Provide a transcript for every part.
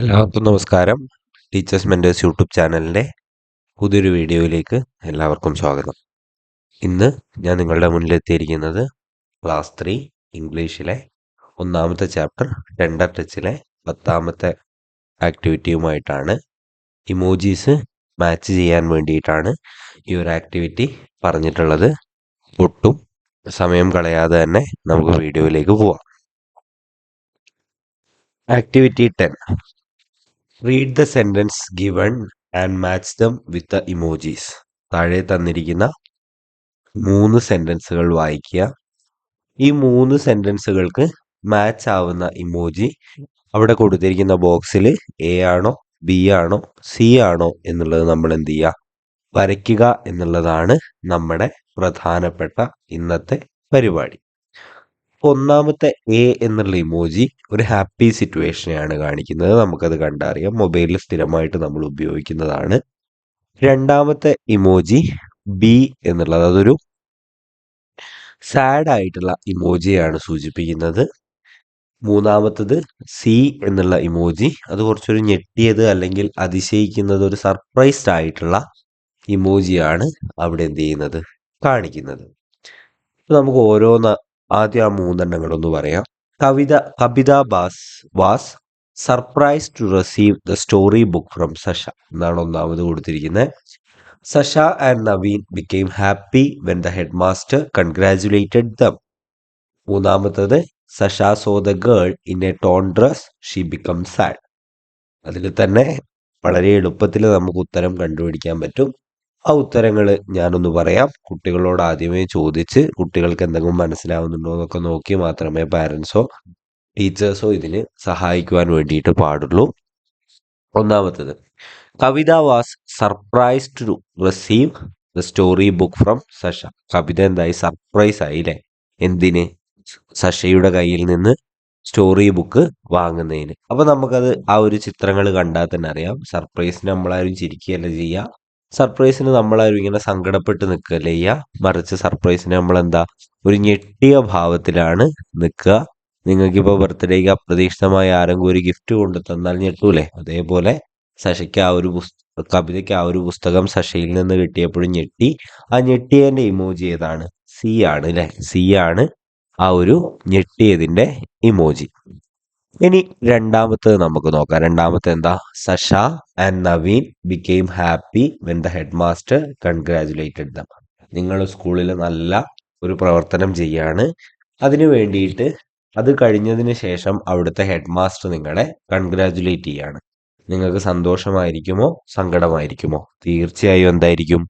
എല്ലാവർക്കും നമസ്കാരം. Teachers mentors YouTube ചാനലിന്റെ പുതിയൊരു വീഡിയോയിലേക്ക് എല്ലാവർക്കും സ്വാഗതം. ഇന്ന് ഞാൻ നിങ്ങളുടെ മുന്നിലെത്തിയിരിക്കുന്നത് ക്ലാസ് ത്രീ ഇംഗ്ലീഷിലെ ഒന്നാമത്തെ ചാപ്റ്റർ ടെൻഡർ ടച്ചിലെ പത്താമത്തെ ആക്ടിവിറ്റിയുമായിട്ടാണ് ഇമോജീസ് മാച്ച് ചെയ്യാൻ വേണ്ടിയിട്ടാണ് ഈ ഒരു ആക്ടിവിറ്റി പറഞ്ഞിട്ടുള്ളത്. ഒട്ടും സമയം കളയാതെ തന്നെ നമുക്ക് വീഡിയോയിലേക്ക് പോവാം. Activity ten read the sentence given and match them with the emojis താഴെ തന്നിരിക്കുന്ന മൂന്ന് സെന്റൻസുകൾ വായിക്കുക. ഈ മൂന്ന് സെന്റൻസുകൾക്ക് മാച്ച് ആവുന്ന ഇമോജി അവിടെ കൊടുത്തിരിക്കുന്ന ബോക്സിൽ എ ആണോ ബി ആണോ സി ആണോ എന്നുള്ളത് നമ്മൾ എന്ത് ചെയ്യുക? വരയ്ക്കുക എന്നുള്ളതാണ് നമ്മുടെ പ്രധാനപ്പെട്ട ഇന്നത്തെ പരിപാടി. ഒന്നാമത്തെ എ എന്നുള്ള ഇമോജി ഒരു ഹാപ്പി സിറ്റുവേഷനെയാണ് കാണിക്കുന്നത്. നമുക്കത് കണ്ടറിയാം. മൊബൈലിൽ സ്ഥിരമായിട്ട് നമ്മൾ ഉപയോഗിക്കുന്നതാണ്. രണ്ടാമത്തെ ഇമോജി ബി എന്നുള്ളത് അതൊരു സാഡ് ആയിട്ടുള്ള ഇമോജിയാണ് സൂചിപ്പിക്കുന്നത്. മൂന്നാമത്തത് സി എന്നുള്ള ഇമോജി അത് കുറച്ചൊരു ഞെട്ടിയത് അല്ലെങ്കിൽ അതിശയിക്കുന്നത് ഒരു സർപ്രൈസ്ഡ് ആയിട്ടുള്ള ഇമോജിയാണ് അവിടെ എന്ത് ചെയ്യുന്നത്? കാണിക്കുന്നത്. നമുക്ക് ഓരോന്ന് ആദ്യം ആ മൂന്നെണ്ണങ്ങളൊന്ന് പറയാം. Kavitha Kavitha was was surprise to receive the story book from Sasha എന്നാണ് ഒന്നാമത് കൊടുത്തിരിക്കുന്നത് Sasha and Naveen became happy when the head master congratulated them. മൂന്നാമത്തത് Sasha saw the girl in a torn dress she become sad. അതിൽ തന്നെ വളരെ എളുപ്പത്തിൽ നമുക്ക് ഉത്തരം കണ്ടുപിടിക്കാൻ പറ്റും. ആ ഉത്തരങ്ങൾ ഞാനൊന്ന് പറയാം. കുട്ടികളോട് ആദ്യമേ ചോദിച്ച് കുട്ടികൾക്ക് എന്തെങ്കിലും മനസ്സിലാവുന്നുണ്ടോ എന്നൊക്കെ നോക്കി മാത്രമേ പാരൻസോ ടീച്ചേഴ്സോ ഇതിന് സഹായിക്കുവാൻ വേണ്ടിയിട്ട് പാടുള്ളൂ. ഒന്നാമത്തത് Kavitha was surprise to receive the story book from Sasha Kavitha എന്തായി? സർപ്രൈസ് ആയില്ലേ എന്തിന്? സഷയുടെ കയ്യിൽ നിന്ന് സ്റ്റോറി ബുക്ക് വാങ്ങുന്നതിന് അപ്പൊ നമുക്കത് ആ ഒരു ചിത്രങ്ങൾ കണ്ടാൽ തന്നെ അറിയാം സർപ്രൈസിന് നമ്മളാരും ചിരിക്കുകയല്ല ചെയ്യുക സർപ്രൈസിന് നമ്മളാരും ഇങ്ങനെ സങ്കടപ്പെട്ട് നിൽക്കുകയല്ല ചെയ്യുക. മറിച്ച് സർപ്രൈസിന് നമ്മൾ എന്താ ഒരു ഞെട്ടിയ ഭാവത്തിലാണ് നിൽക്കുക. നിങ്ങൾക്കിപ്പോൾ ബർത്ത്ഡേക്ക് അപ്രതീക്ഷിതമായി ആരെങ്കിലും ഒരു ഗിഫ്റ്റ് കൊണ്ടു തന്നാൽ ഞെട്ടൂലേ? അതേപോലെ സശയ്ക്ക് ആ ഒരു പുസ്തക കവിതയ്ക്ക് ആ ഒരു പുസ്തകം സശയിൽ നിന്ന് കിട്ടിയപ്പോഴും ഞെട്ടി. ആ ഞെട്ടിയതിന്റെ ഇമോജി ഏതാണ്? സി ആണ് അല്ലേ സി ആണ് ആ ഒരു ഞെട്ടിയതിന്റെ ഇമോജി ഇനി രണ്ടാമത്തത് നമുക്ക് നോക്കാം. രണ്ടാമത്തെ എന്താ? Sasha and Naveen became happy when the head master congratulated them നിങ്ങൾ സ്കൂളിൽ നല്ല ഒരു പ്രവർത്തനം ചെയ്യാണ്. അതിനു വേണ്ടിയിട്ട് അത് കഴിഞ്ഞതിന് ശേഷം അവിടുത്തെ ഹെഡ് മാസ്റ്റർ നിങ്ങളെ കൺഗ്രാജുലേറ്റ് ചെയ്യാണ്. നിങ്ങൾക്ക് സന്തോഷമായിരിക്കുമോ? സങ്കടമായിരിക്കുമോ? തീർച്ചയായും എന്തായിരിക്കും?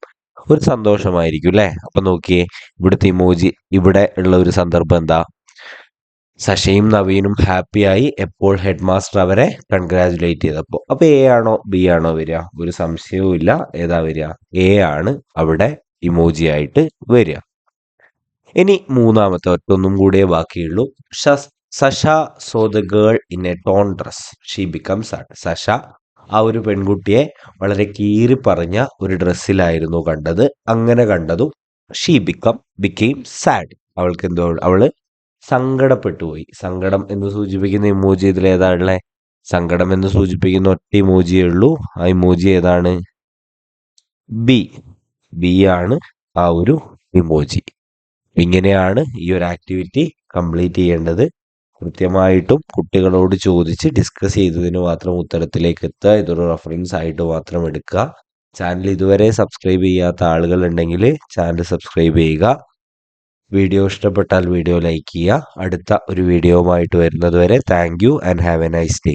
ഒരു സന്തോഷമായിരിക്കും അല്ലേ? അപ്പൊ നോക്കിയേ ഇവിടുത്തെ ഇമോജി ഇവിടെ ഉള്ള ഒരു സന്ദർഭം എന്താ? സഷയും നവീനും ഹാപ്പിയായി എപ്പോൾ ഹെഡ് മാസ്റ്റർ അവരെ കൺഗ്രാജുലേറ്റ് ചെയ്തപ്പോൾ അപ്പൊ എ ആണോ ബി ആണോ വരിക? ഒരു സംശയവും ഇല്ല. ഏതാ വരിക? എ ആണ് അവിടെ ഇമോജി ആയിട്ട് വരിക. ഇനി മൂന്നാമത്തെ ഒറ്റൊന്നും കൂടിയേ ബാക്കിയുള്ളൂ. Sasha saw the girl in a torn dress she become sad Sasha ആ ഒരു പെൺകുട്ടിയെ വളരെ കീറി പറഞ്ഞ ഒരു ഡ്രസ്സിലായിരുന്നു കണ്ടത്. അങ്ങനെ കണ്ടതും ഷീ ബിക്കം ബിക്കെയിം സാഡ് അവൾക്ക് എന്തോ അവൾ സങ്കടപ്പെട്ടു പോയി സങ്കടം എന്ന് സൂചിപ്പിക്കുന്ന ഇമോജി ഇതിൽ ഏതാണുള്ളത് സങ്കടം എന്ന് സൂചിപ്പിക്കുന്ന ഒറ്റ ഇമോജിയേ ഉള്ളൂ. ആ ഇമോജി ഏതാണ്? ബി. ബി ആണ് ആ ഒരു ഇമോജി. ഇങ്ങനെയാണ് ഈ ഒരു ആക്ടിവിറ്റി കംപ്ലീറ്റ് ചെയ്യേണ്ടത്. കൃത്യമായിട്ടും കുട്ടികളോട് ചോദിച്ച് ഡിസ്കസ് ചെയ്തതിന് മാത്രം ഉത്തരത്തിലേക്ക് എത്തുക. ഇതൊരു റെഫറൻസ് ആയിട്ട് മാത്രം എടുക്കുക. ചാനൽ ഇതുവരെ സബ്സ്ക്രൈബ് ചെയ്യാത്ത ആളുകൾ ഉണ്ടെങ്കിൽ ചാനൽ സബ്സ്ക്രൈബ് ചെയ്യുക. വീഡിയോ ഇഷ്ടപ്പെട്ടാൽ വീഡിയോ ലൈക്ക് ചെയ്യുക. അടുത്ത ഒരു വീഡിയോവുമായിട്ട് വരുന്നത് വരെ thank you and have a nice day.